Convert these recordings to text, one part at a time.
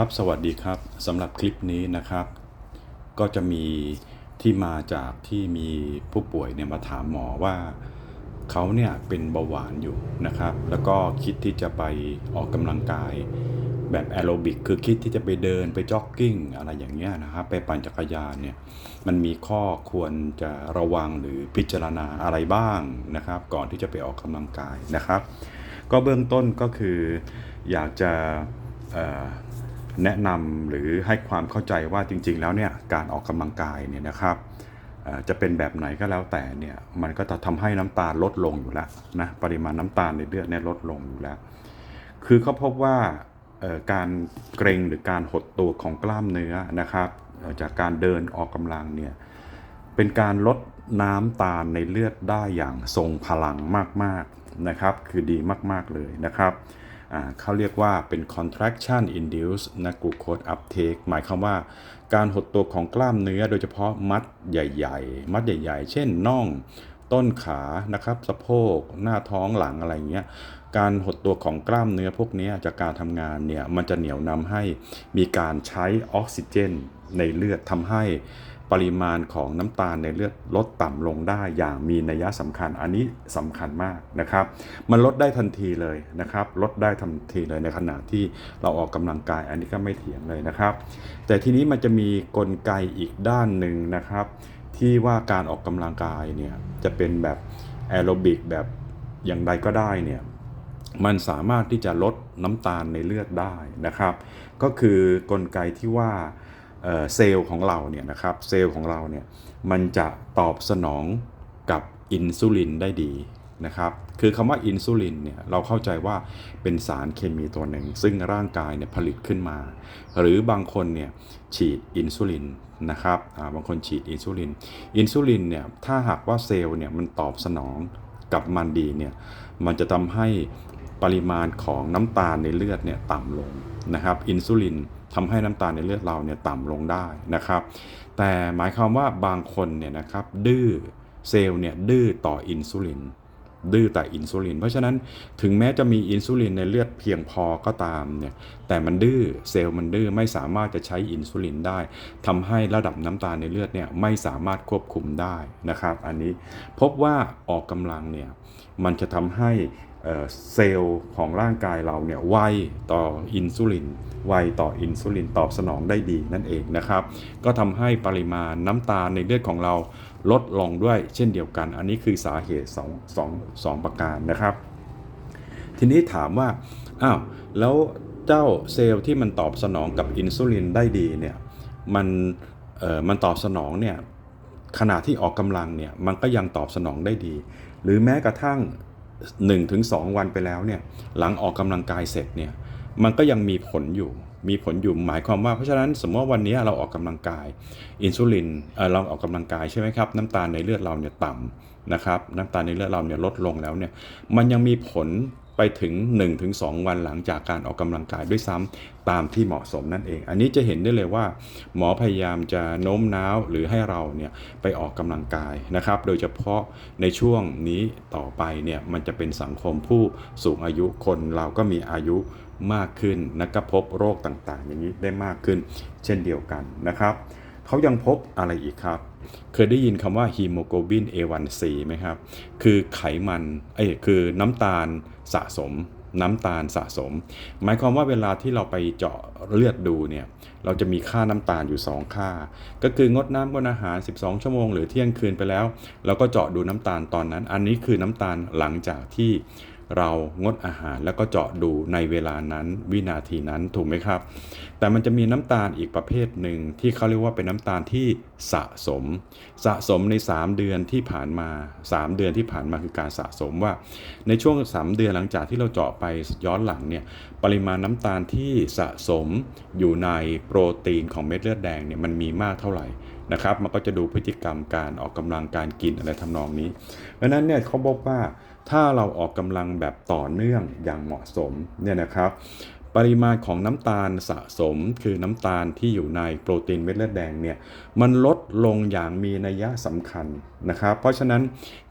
ครับสวัสดีครับสำหรับคลิปนี้นะครับ ก็จะมีที่มาจากที่มีผู้ป่วยเนี่ยมาถามหมอว่าเขาเนี่ยเป็นเบาหวานอยู่นะครับ แล้วก็คิดที่จะไปออกกำลังกายแบบแอโรบิกคือคิดที่จะไปเดินไปจ็อกกิ้งอะไรอย่างเงี้ยนะครับไปปั่นจักรยานเนี่ยมันมีข้อควรจะระวังหรือพิจารณาอะไรบ้างนะครับ ก่อนที่จะไปออกกำลังกายนะครับ ก็เบื้องต้นก็คืออยากจะ แนะนำหรือให้ความเข้าใจว่าจริง ๆ แล้วเนี่ยการออกกำลังกายเนี่ยนะครับจะเป็นแบบไหนก็แล้วแต่เนี่ยมันก็จะทำให้น้ำตาลลดลงอยู่แล้วนะปริมาณน้ำตาลในเลือดเนี่ยลดลงอยู่แล้ว คือเขาพบว่าการเกรงหรือการหดตัวของกล้ามเนื้อนะครับจากการเดินออกกำลังเนี่ยเป็นการลดน้ำตาลในเลือดได้อย่างทรงพลังมากๆนะครับ คือดีมากๆเลยนะครับ เขาเรียกว่าเป็น contraction induced นะ glucose uptake หมายความว่าการหดตัวของกล้ามเนื้อโดยเฉพาะมัดใหญ่ ๆ มัดใหญ่ ๆ เช่นน่องต้นขานะครับสะโพกหน้าท้องหลังอะไรเงี้ยการหดตัวของกล้ามเนื้อพวกนี้จากการทำงานเนี่ยมันจะเหนียวนำให้มีการใช้ออกซิเจนในเลือดทำให้ ปริมาณของน้ำตาลในเลือดลดต่ำลงได้อย่างมีนัยสำคัญ อันนี้สำคัญมากนะครับ มันลดได้ทันทีเลยนะครับ ลดได้ทันทีเลยในขณะที่เราออกกำลังกาย อันนี้ก็ไม่เถียงเลยนะครับ แต่ทีนี้มันจะมีกลไกอีกด้านหนึ่งนะครับ ที่ว่าการออกกำลังกายเนี่ยจะเป็นแบบแอโรบิกแบบอย่างใดก็ได้เนี่ยมันสามารถที่จะลดน้ำตาลในเลือดได้นะครับ ก็คือกลไกที่ว่า เซลล์ของเราเนี่ยนะครับเซลล์ของเราเนี่ยมันจะตอบสนองกับอินซูลินได้ดีนะครับคือคำว่าอินซูลินเนี่ยเราเข้าใจว่าเป็นสารเคมีตัวหนึ่ง ซึ่งร่างกายเนี่ยผลิตขึ้นมา หรือบางคนเนี่ยฉีดอินซูลินนะครับบางคนฉีดอินซูลินอินซูลินเนี่ยถ้าหากว่าเซลล์เนี่ยมันตอบสนองกับมันดีเนี่ยมันจะทำให้ ปริมาณของน้ำตาลในเลือดเนี่ยต่ำลงนะครับอินซูลินทำให้น้ำตาลในเลือดเราเนี่ยต่ำลงได้นะครับ แต่หมายความว่าบางคนเนี่ยนะครับดื้อเซลล์เนี่ยดื้อต่ออินซูลิน ดื้อแต่อินซูลิน เพราะฉะนั้นถึงแม้จะมีอินซูลินในเลือดเพียงพอก็ตามเนี่ยแต่มันดื้อเซลล์มันดื้อไม่สามารถจะใช้อินซูลินได้ทำให้ระดับน้ำตาลในเลือดเนี่ยไม่สามารถควบคุมได้นะครับ อันนี้พบว่าออกกำลังเนี่ยมันจะทำให้เอ่อเซลล์ของร่างกายเราเนี่ยไวต่ออินซูลินไวต่ออินซูลินตอบสนองได้ดีนั่นเองนะครับ ก็ทำให้ปริมาณน้ำตาลในเลือดของเรา ลดลงด้วยเช่นเดียวกัน อันนี้คือสาเหตุ2 2 2ประการนะครับ ทีนี้ถามว่าอ้าวแล้วเจ้าเซลล์ที่มันตอบสนองกับอินซูลินได้ดีเนี่ยมันเอ่อมันตอบสนองเนี่ยขณะที่ออกกำลังเนี่ยมันก็ยังตอบสนองได้ดี หรือแม้กระทั่ง 1-2 วันไปแล้วเนี่ยหลังออกกำลังกายเสร็จเนี่ยมันก็ยังมีผลอยู่ มีผลอยู่หมายความว่าเพราะฉะนั้นสมมติว่าวันนี้เราออกกำลังกาย อินซูลินเราออกกำลังกายใช่ไหมครับน้ำตาลในเลือดเราเนี่ยต่ำนะครับน้ำตาลในเลือดเราเนี่ยลดลงแล้วเนี่ยมันยังมีผล ไปถึง 1-2 วันหลังจากการออกกำลังกายด้วยซ้ำตามที่เหมาะสมนั่นเอง อันนี้จะเห็นได้เลยว่า หมอพยายามจะโน้มน้าวหรือให้เราเนี่ยไปออกกำลังกายนะครับ โดยเฉพาะในช่วงนี้ต่อไปเนี่ยมันจะเป็นสังคมผู้สูงอายุคนเราก็มีอายุมากขึ้นนะก็พบโรคต่างๆ อย่างนี้ได้มากขึ้น เช่นเดียวกันนะครับเขายังพบอะไรอีกครับ เคยได้ยินคำว่าฮีโมโกลบิน A1C ไหมครับ คือไขมันเอ้คือน้ำตาลสะสม น้ำตาลสะสม หมายความว่าเวลาที่เราไปเจาะเลือดดูเนี่ยเราจะมีค่าน้ำตาลอยู่ 2 ค่า ก็คืองดน้ำงดอาหาร 12 ชั่วโมง หรือเที่ยงคืนไปแล้วเราก็เจาะดูน้ำตาลตอนนั้น อันนี้คือน้ำตาลหลังจากที่ เรางดอาหารแล้วก็เจาะดูในเวลานั้นวินาทีนั้นถูกไหมครับ แต่มันจะมีน้ำตาลอีกประเภทหนึ่งที่เขาเรียกว่าเป็นน้ำตาลที่สะสม สะสมใน 3 เดือนที่ผ่านมา 3 เดือนที่ผ่านมาคือการสะสมว่า ในช่วง 3 เดือนหลังจากที่เราเจาะไปย้อนหลังเนี่ยปริมาณน้ำตาลที่สะสมอยู่ในโปรตีนของเม็ดเลือดแดงเนี่ยมันมีมากเท่าไหร่นะครับมันก็จะดูพฤติกรรมการออกกำลังการกินอะไรทำนองนี้ เพราะนั้นเนี่ยเขาบอกว่า ถ้าเราออกกำลังแบบต่อเนื่องอย่างเหมาะสมเนี่ยนะครับ ปริมาณของน้ำตาลสะสม คือน้ำตาลที่อยู่ในโปรตีนเม็ดเลือดแดงเนี่ยมันลดลงอย่างมีนัยสำคัญนะครับ เพราะฉะนั้น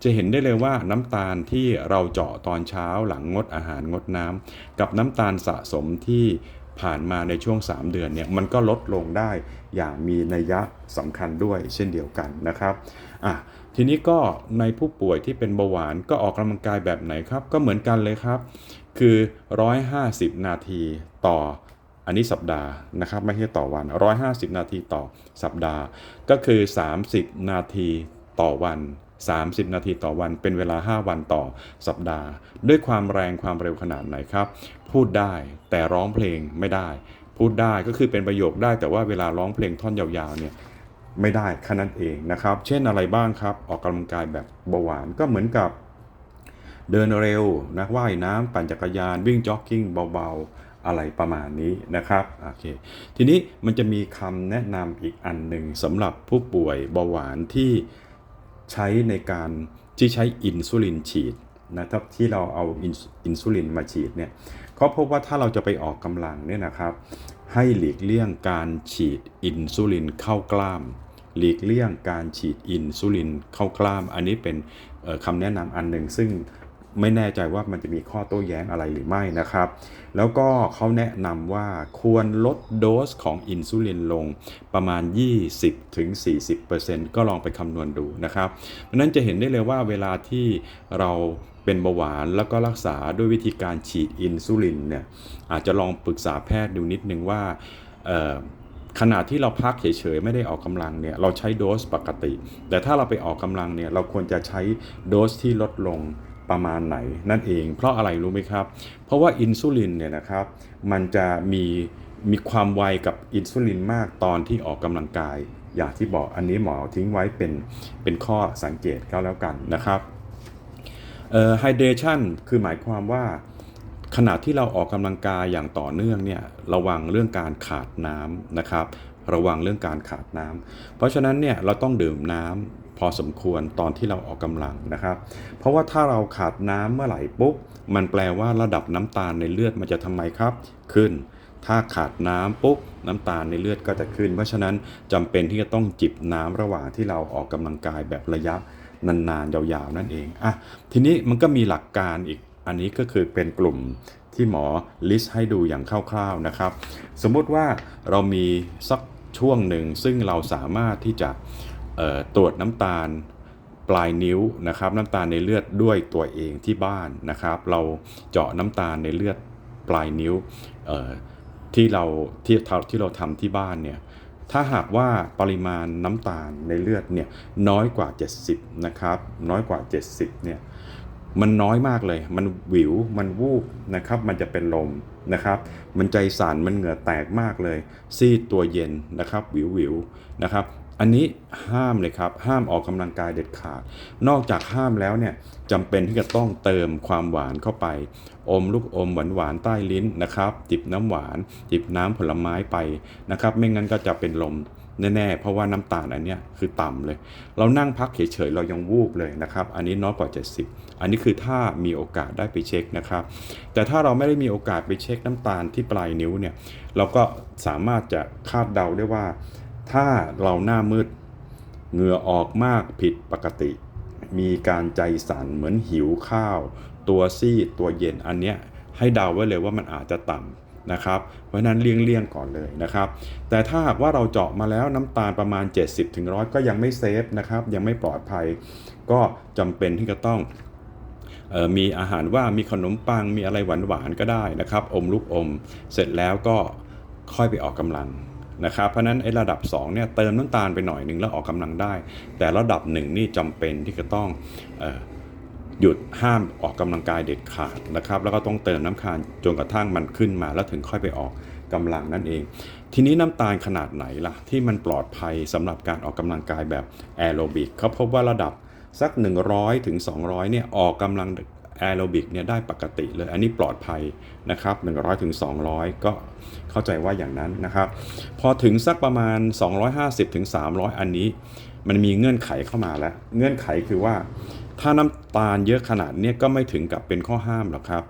จะเห็นได้เลยว่าน้ำตาลที่เราเจาะตอนเช้าหลังงดอาหารงดน้ำกับน้ำตาลสะสมที่ผ่านมาในช่วง 3 เดือนเนี่ยมันก็ลดลงได้อย่างมีนัยสำคัญด้วยเช่นเดียวกันนะครับอะ ทีนี้ก็ในผู้ป่วยที่เป็นเบาหวานก็ออกกำลังกายแบบไหนครับ ก็เหมือนกันเลยครับ คือ 150 นาทีต่ออันนี้สัปดาห์นะครับไม่ใช่ต่อวัน 150 นาทีต่อสัปดาห์ ก็คือ 30 นาทีต่อวัน 30 นาทีต่อวัน เป็นเวลา 5 วันต่อสัปดาห์ ด้วยความแรงความเร็วขนาดไหนครับ พูดได้แต่ร้องเพลงไม่ได้ พูดได้ก็คือเป็นประโยคได้แต่ว่าเวลาร้องเพลงท่อนยาวๆเนี่ย ไม่ได้แค่นั้นเองนะครับ เช่นอะไรบ้างครับ ออกกำลังกายแบบเบาหวานก็เหมือนกับ เดินเร็วนะว่ายน้ำปั่นจักรยานวิ่งจ็อกกิ้งเบาๆอะไรประมาณนี้นะครับโอเคทีนี้มันจะมีคำแนะนำอีกอันหนึ่งสำหรับผู้ป่วยเบาหวานที่ใช้ในการที่ใช้อินซูลินฉีดนะครับที่เราเอาอินซูลินมาฉีดเนี่ยเขาพบว่าถ้าเราจะไปออกกำลังเนี่ยนะครับ ให้หลีกเลี่ยงการฉีดอินซูลินเข้ากล้าม หลีกเลี่ยงการฉีดอินซูลินเข้ากล้าม อันนี้เป็นคำแนะนำอันหนึ่งซึ่งไม่แน่ใจว่ามันจะมีข้อโต้แย้งอะไรหรือไม่นะครับ แล้วก็เขาแนะนำว่าควรลดโดสของอินซูลินลงประมาณ 20-40%ก็ลองไปคำนวณดูนะครับ เพราะนั้นจะเห็นได้เลยว่าเวลาที่เราเป็นเบาหวานแล้วก็รักษาด้วยวิธีการฉีดอินซูลินเนี่ยอาจจะลองปรึกษาแพทย์ดูนิดนึงว่า ขณะที่เราพักเฉยๆไม่ได้ออกกำลังเนี่ยเราใช้โดสปกติ แต่ถ้าเราไปออกกำลังเนี่ยเราควรจะใช้โดสที่ลดลงประมาณไหนนั่นเอง เพราะอะไรรู้ไหมครับ เพราะว่าอินซูลินเนี่ยนะครับมันจะมีมีความไวกับอินซูลินมากตอนที่ออกกำลังกาย อย่างที่บอกอันนี้หมอทิ้งไว้เป็นเป็นข้อสังเกตก็แล้วกันนะครับเอ่อไฮเดรชันคือหมายความว่า ขณะที่เราออกกำลังกายอย่างต่อเนื่องเนี่ยระวังเรื่องการขาดน้ำนะครับ ระวังเรื่องการขาดน้ำเพราะฉะนั้นเนี่ยเราต้องดื่มน้ำพอสมควรตอนที่เราออกกำลังนะครับ เพราะว่าถ้าเราขาดน้ำเมื่อไหร่ปุ๊บมันแปลว่าระดับน้ำตาลในเลือดมันจะทำไมครับ ขึ้น ถ้าขาดน้ำปุ๊บน้ำตาลในเลือดก็จะขึ้น เพราะฉะนั้นจำเป็นที่จะต้องจิบน้ำระหว่างที่เราออกกำลังกายแบบระยะนานๆยาวๆนั่นเองอะทีนี้มันก็มีหลักการอีก อันนี้ก็คือเป็นกลุ่มที่หมอลิสต์ให้ดูอย่างคร่าวๆนะครับ สมมติว่าเรามีสักช่วงหนึ่งซึ่งเราสามารถที่จะตรวจน้ำตาลปลายนิ้วนะครับ น้ำตาลในเลือดด้วยตัวเองที่บ้านนะครับ เราเจาะน้ำตาลในเลือดปลายนิ้วที่เราที่ที่เราทำที่บ้านเนี่ยถ้าหากว่าปริมาณน้ำตาลในเลือดเนี่ยน้อยกว่า 70นะครับน้อยกว่า 70เนี่ย มันน้อยมากเลย มันหวิว มันวูบนะครับ มันจะเป็นลมนะครับ มันใจสั่น มันเหงื่อแตกมากเลย ซีดตัวเย็นนะครับ วิววิวนะครับ อันนี้ห้ามเลยครับ ห้ามออกกำลังกายเด็ดขาด นอกจากห้ามแล้วเนี่ยจำเป็นที่จะต้องเติมความหวานเข้าไป อมลูกอมหวานหวานๆใต้ลิ้นนะครับ จิบน้ำหวาน จิบน้ำผลไม้ไปนะครับ ไม่งั้นก็จะเป็นลม แน่ๆ เพราะว่าน้ำตาลอันเนี้ยคือต่ำเลย เรานั่งพักเฉยๆเรายังวูบเลยนะครับ อันนี้น้อยกว่า 70 อันนี้คือถ้ามีโอกาสได้ไปเช็คนะครับ แต่ถ้าเราไม่ได้มีโอกาสไปเช็คน้ำตาลที่ปลายนิ้วเนี่ย เราก็สามารถจะคาดเดาได้ว่า ถ้าเราหน้ามืดเหงื่อออกมากผิดปกติ มีการใจสั่นเหมือนหิวข้าว ตัวซีดตัวเย็นอันเนี้ยให้เดาไว้เลยว่ามันอาจจะต่ำ นะครับ เพราะนั้นเลี่ยงๆก่อนเลยนะครับ แต่ถ้าหากว่าเราเจาะมาแล้วน้ำตาลประมาณ 70-100ถึงก็ยังไม่เซฟนะครับ ยังไม่ปลอดภัย ก็จำเป็นที่จะต้องออมีอาหารว่ามีขนมปังมีอะไรหวานๆก็ได้นะครับ อมลูกอมเสร็จแล้วก็ค่อยไปออกกำลังนะครับ เพราะนั้นไอ้ระดับ2เนี่ยเติมน้ำตาลไปหน่อยหนึ่งแล้วออกกำลังได้ แต่ระดับ1นี่จำเป็นที่จะต้องออ หยุดห้ามออกกำลังกายเด็ดขาดนะครับ แล้วก็ต้องเติมน้ำคานจนกระทั่งมันขึ้นมา แล้วถึงค่อยไปออกกำลังนั่นเอง ทีนี้น้ำตาลขนาดไหนล่ะ ที่มันปลอดภัยสำหรับการออกกำลังกายแบบแอโรบิกเขาพบว่าระดับสัก 100ถึง200เนี่ยออกกำลังแอโรบิกเนี่ยได้ปกติเลย อันนี้ปลอดภัยนะครับ100ถึง200 ก็เข้าใจว่าอย่างนั้นนะครับ พอถึงสักประมาณ 250ถึง300 อันนี้ มันมีเงื่อนไขเข้ามาแล้ว เงื่อนไขคือว่า ถ้าน้ำตาลเยอะขนาดนี้ก็ไม่ถึงกับเป็นข้อห้ามหรอกครับ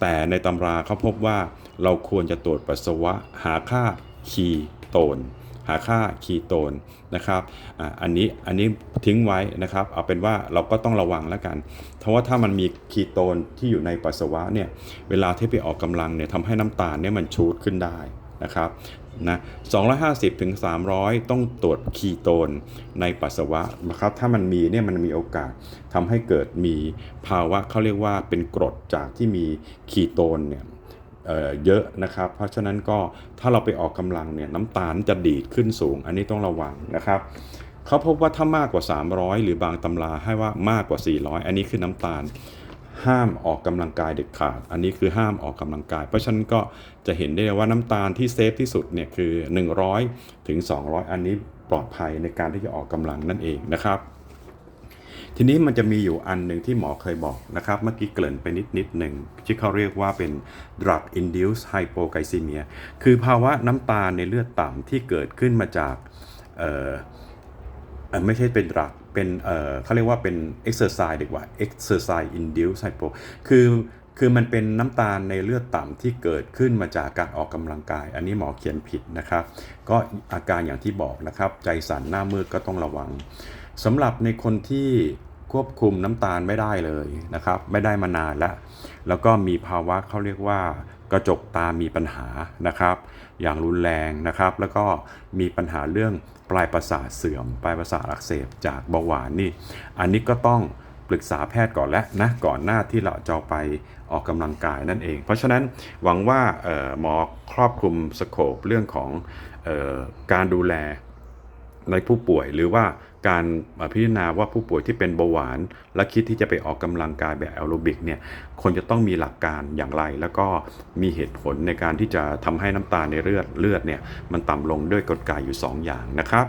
แต่ในตำราเขาพบว่าเราควรจะตรวจปัสสาวะหาค่าคีโตน หาค่าคีโตนนะครับออันนี้อันนี้ทิ้งไว้นะครับ เอาเป็นว่าเราก็ต้องระวังแล้วกัน เพราะว่าถ้ามันมีคีโตนที่อยู่ในปัสสาวะเนี่ยเวลาที่ไปออกกำลังเนี่ยทำให้น้ำตาลเนี่ยมันชูดขึ้นได้ นะครับนะ250ถึง300 ต้องตรวจคีโตนในปัสสาวะนะครับถ้ามันมีเนี่ยมันมีโอกาสทำให้เกิดมีภาวะเขาเรียกว่าเป็นกรดจากที่มีคีโตนเนี่ยเเยอะนะครับ เพราะฉะนั้นก็ถ้าเราไปออกกำลังเนี่ยน้ำตาลจะดีดขึ้นสูง อันนี้ต้องระวังนะครับเขาพบว่าถ้ามากกว่า 300 หรือบางตำราให้ว่ามากกว่า 400 อันนี้คือน้ำตาล ห้ามออกกำลังกายเด็ดขาด อันนี้คือห้ามออกกำลังกาย เพราะฉะนั้นก็จะเห็นได้ว่าน้ำตาลที่เซฟที่สุดเนี่ยคือ 100 ถึง 200 อันนี้ปลอดภัยในการที่จะออกกำลังนั่นเองนะครับ ทีนี้มันจะมีอยู่อันหนึ่งที่หมอเคยบอกนะครับ เมื่อกี้เกริ่นไปนิดนิดหนึ่งที่เขาเรียกว่าเป็น drug induced hypoglycemia คือภาวะน้ำตาลในเลือดต่ำที่เกิดขึ้นมาจากไม่ใช่เป็น drug เป็นเอ่อเขาเรียกว่าเป็น exercise ดีกว่า exercise induced hypo คือคือมันเป็นน้ำตาลในเลือดต่ำที่เกิดขึ้นมาจากการออกกำลังกาย อันนี้หมอเขียนผิดนะครับ ก็อาการอย่างที่บอกนะครับ ใจสั่นหน้ามืดก็ต้องระวังสำหรับในคนที่ ควบคุมน้ำตาลไม่ได้เลยนะครับ ไม่ได้มานานแล้ว แล้วก็มีภาวะเขาเรียกว่ากระจกตามีปัญหานะครับ อย่างรุนแรงนะครับ แล้วก็มีปัญหาเรื่องปลายประสาทเสื่อม ปลายประสาทอักเสบจากเบาหวานนี่ อันนี้ก็ต้องปรึกษาแพทย์ก่อนแล้วนะก่อนหน้าที่เราจะเอาไปออกกำลังกายนั่นเอง เพราะฉะนั้นหวังว่าเอ่อหมอครอบคลุมสโคปเรื่องของออการดูแลในผู้ป่วยหรือว่า การพิจารณาว่าผู้ป่วยที่เป็นเบาหวาน และคิดที่จะไปออกกำลังกายแบบแอโรบิกเนี่ยควรจะต้องมีหลักการอย่างไร แล้วก็มีเหตุผลในการที่จะทำให้น้ำตาลในเลือดเลือดเนี่ยมันต่ำลงด้วยกลไกอยู่ 2 อย่างนะครับ